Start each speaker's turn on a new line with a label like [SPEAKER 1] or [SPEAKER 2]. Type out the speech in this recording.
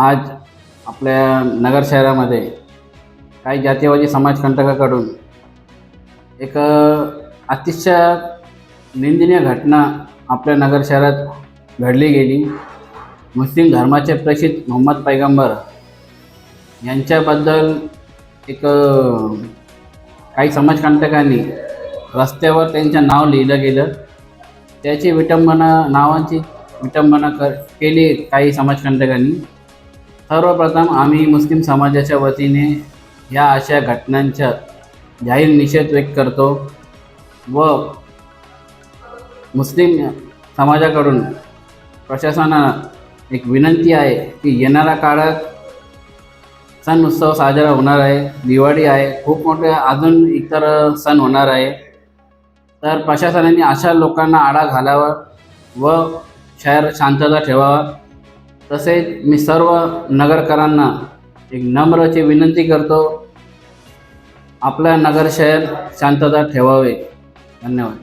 [SPEAKER 1] आज आपल्या नगर शहरामध्ये काही जातीवादी समाजकंटकाकडून एक अतिशय निंदनीय घटना आपल्या नगर शहरात घडली गेली. मुस्लिम धर्माचे प्रसिद्ध मोहम्मद पैगंबर यांच्याबद्दल एक काही समाजकंटकांनी रस्त्यावर त्यांचं नाव लिहिलं गेलं. त्याची विटंबना नावांची विटंबना कर केली काही समाजकंटकांनी. सर्वप्रथम आम्ही मुस्लिम समाजाच्या वतीने या अशा घटनांच्या जाहीर निषेध व्यक्त करतो व मुस्लिम समाजाकडून प्रशासनाला एक विनंती आहे की येणाऱ्या काळात सण उत्सव साजरा होणार आहे दिवाळी आहे खूप मोठे अजून इतर सण होणार आहे. तर प्रशासनाने अशा लोकांना आळा घालावा व शहर शांतता ठेवावा. तसेच मी सर्व नगरकरांना एक नम्रची विनंती करतो आपलं नगर शहर शांतता ठेवावे. धन्यवाद.